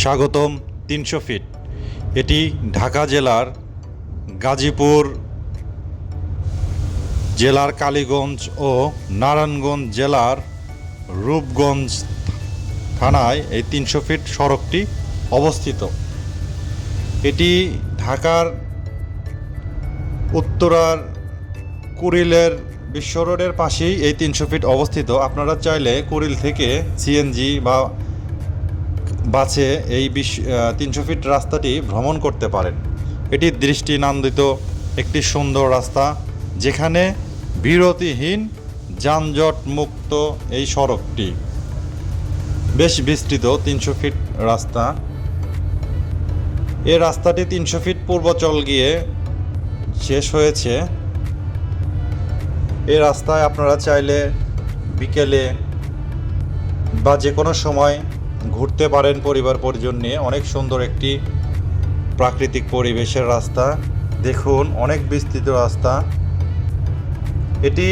স্বাগতম তিনশো ফিট। এটি ঢাকা জেলার গাজীপুর জেলার কালীগঞ্জ ও নারায়ণগঞ্জ জেলার রূপগঞ্জ থানায় এই তিনশো ফিট সড়কটি অবস্থিত। এটি ঢাকার উত্তরার কুড়িলের বিশ্ব রোডের পাশেই এই তিনশো ফিট অবস্থিত। আপনারা চাইলে কুড়িল থেকে সিএনজি বা বাসে এই বিশ্ব তিনশো ফিট রাস্তাটি ভ্রমণ করতে পারেন। এটি দৃষ্টিনন্দিত একটি সুন্দর রাস্তা, যেখানে বিরতিহীন যানজট মুক্ত এই সড়কটি। বেশ বিস্তৃত তিনশো ফিট রাস্তা। এ রাস্তাটি তিনশো ফিট পূর্বচল গিয়ে শেষ হয়েছে। এ রাস্তায় আপনারা চাইলে বিকেলে বা যে কোনো সময় ঘুরতে পারেন পরিবার পরিজন নিয়ে। অনেক সুন্দর একটি প্রাকৃতিক পরিবেশের রাস্তা। দেখুন, অনেক বিস্তৃত রাস্তা। এটি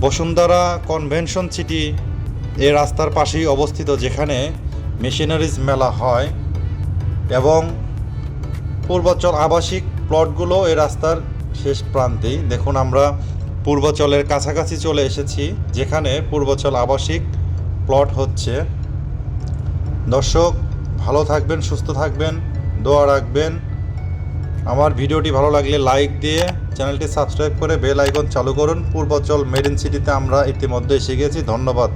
বসুন্ধরা কনভেনশন সিটি এ রাস্তার পাশেই অবস্থিত, যেখানে মেশিনারিজ মেলা হয় এবং পূর্বাচল আবাসিক প্লটগুলো এ রাস্তার শেষ প্রান্তেই। দেখুন, আমরা পূর্বাচলের কাছাকাছি চলে এসেছি, যেখানে পূর্বাচল আবাসিক প্লট হচ্ছে। দর্শক, ভালো থাকবেন, সুস্থ থাকবেন, দোয়া রাখবেন। আমার ভিডিওটি ভালো লাগলে লাইক দিয়ে চ্যানেলটি সাবস্ক্রাইব করে বেল আইকন চালু করুন। পূর্বাচল মেরিন সিটিতে আমরা ইতিমধ্যে এসে গেছি। ধন্যবাদ।